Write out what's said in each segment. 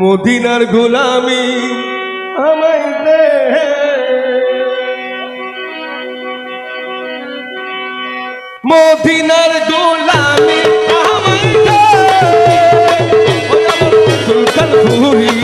মদিনার গোলামি আমায় দে। মদিনার গোলামি আমায় দে। সুলতান পুরী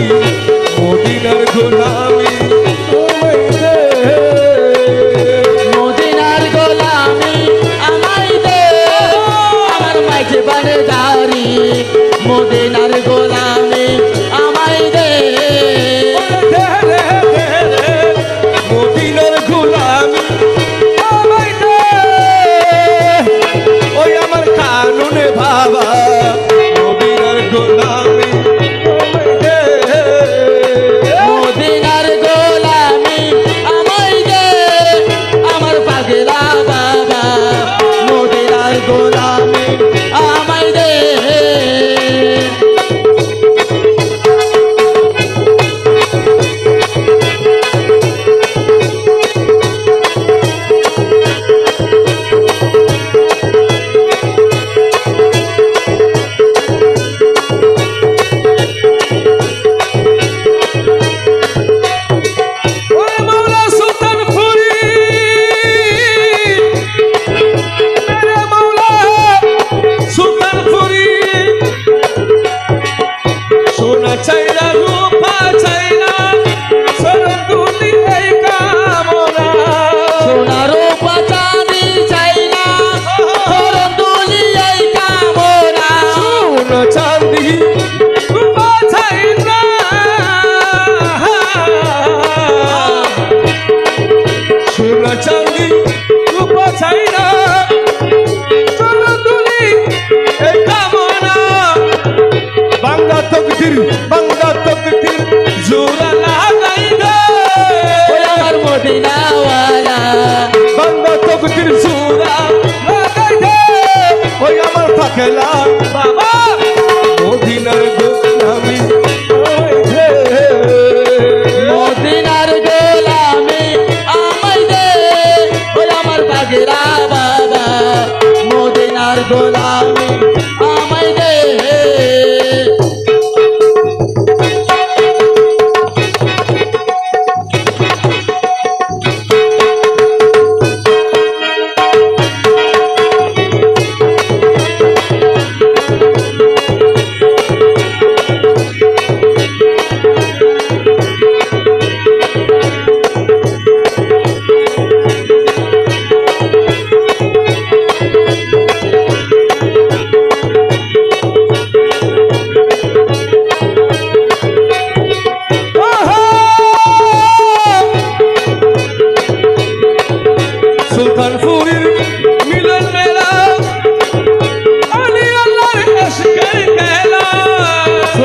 আমি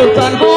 প্রাণ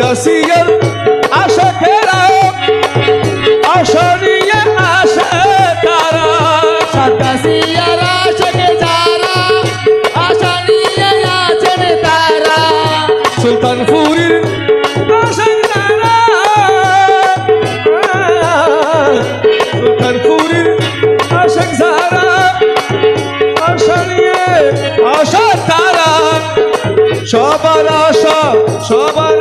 গাছিয়ার আশা খেরা আশা নিয়ে আশা তারা। সাত গাছিয়ার আশাকে যারা আশা নিয়ে আছেন তারা। সুলতানপুরীর সুলতানপুরীর আশাক যারা আশা নিয়ে আশা তারা। সবার আশা সবার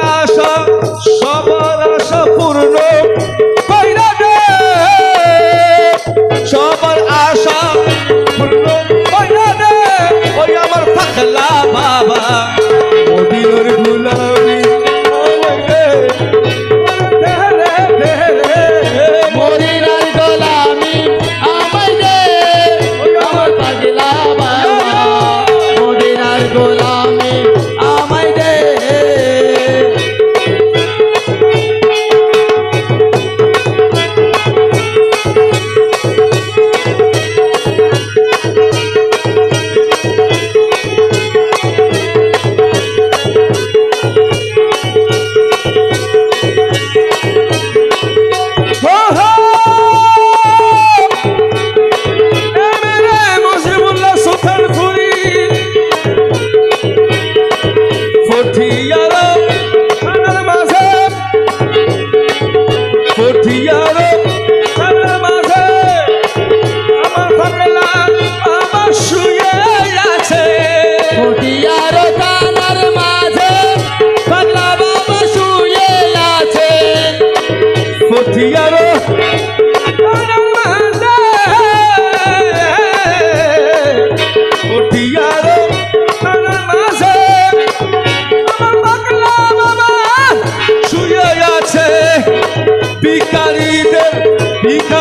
ভিখারিদের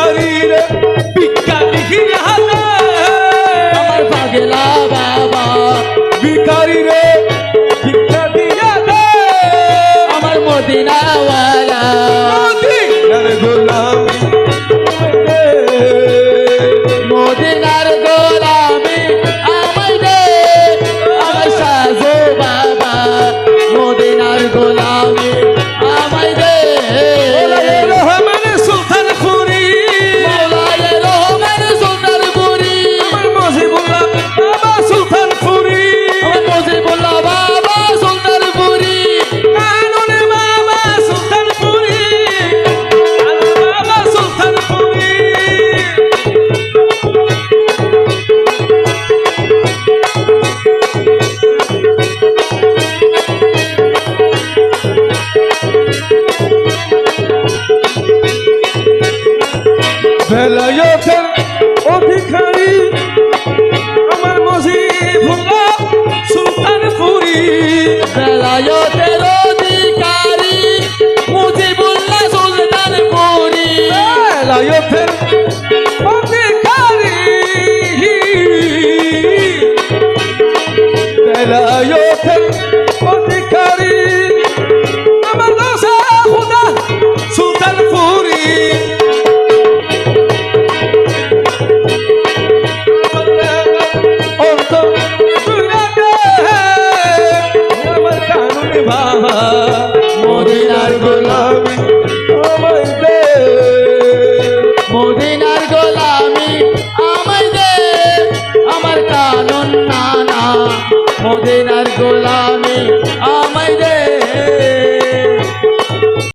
বেলায়তের